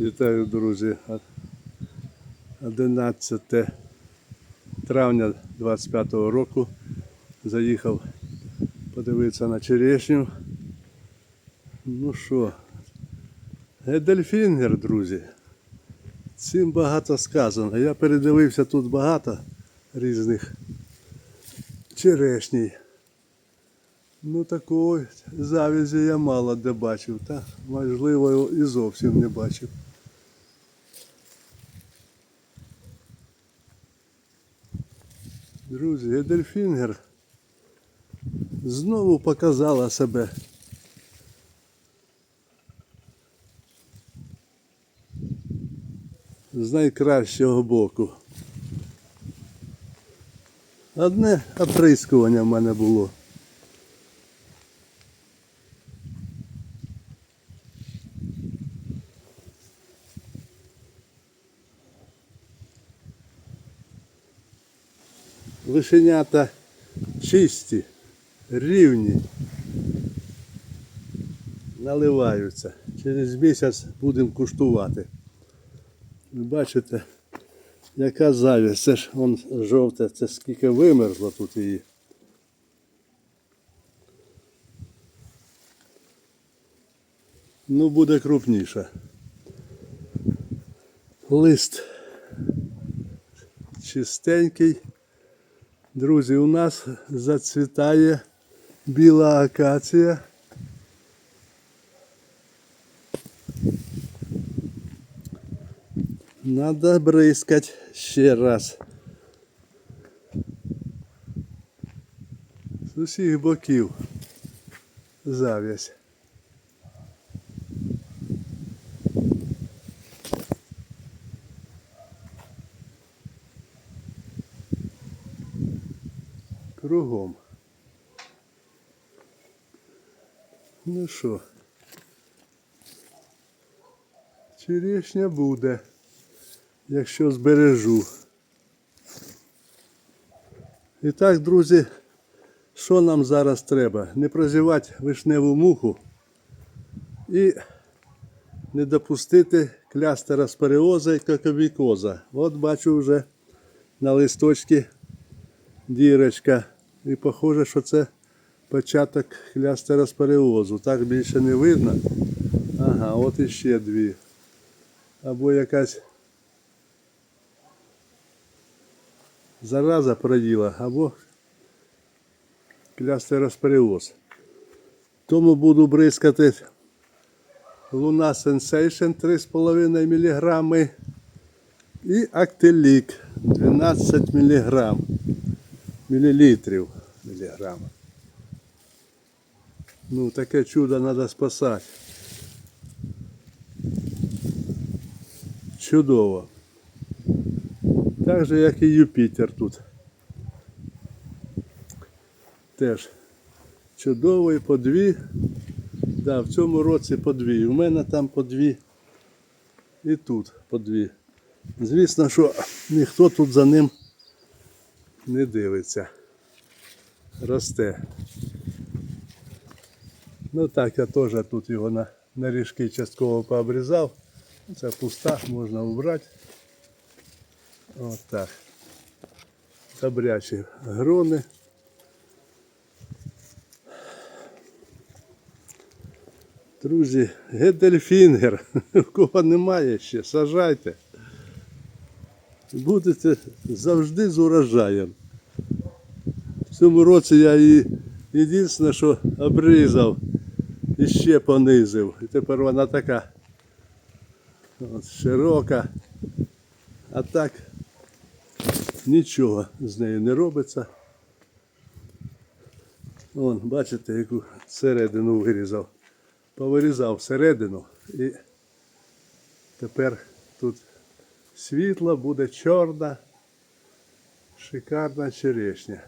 Вітаю, друзі. 11 травня 25 року заїхав подивитися на черешню. Ну що, Едельфінгер, друзі. Цим багато сказано. Я передивився тут багато різних черешній. Ну такої завязі я мало де бачив, та можливо і зовсім не бачив. Друзі, Гедельфінгер знову показала себе. З найкращого боку. Одне оприскування в мене було. Лишенята чисті, рівні, наливаються. Через місяць будемо куштувати. Ви бачите, яка завість. Це ж он жовте, це скільки вимерзло тут її. Ну, буде крупніша. Лист чистенький. Друзі, у нас зацвітає біла акація. Надо бризкать ще раз. З усіх боків зав'язь. Кругом. Ну що, черешня буде, якщо збережу. І так, друзі, що нам зараз треба? Не прозівати вишневу муху і не допустити клястера споріоза і кокобікоза. От бачу вже на листочці дірочка. І похоже, що це початок хлястероспоріозу. Так більше не видно. Ага, от іще дві. Або якась зараза проїла, або клястероспоріоз. Тому буду бризкати Луна Sensation 3,5 мг і Актелік 12 мг мілілітрів міліграм. Ну, таке чудо треба спасати. Чудово. Так же, як і Юпітер тут. Теж чудовий по дві. Да, в цьому році по дві. У мене там по дві. І тут по дві. Звісно, що ніхто тут за ним не дивиться. Росте. Ну так, я теж тут його на, на ріжки частково пообрізав. Це пуста, можна убрати. От так. Добрячі грони. Друзі, гедельфінгер. У кого немає ще, сажайте. Будете завжди з урожаєм. В цьому році я її єдине, що обрізав і ще понизив. І тепер вона така от, широка. А так нічого з нею не робиться. Вон, бачите, яку середину вирізав. Повирізав середину і тепер тут світла буде чорна, шикарна черешня.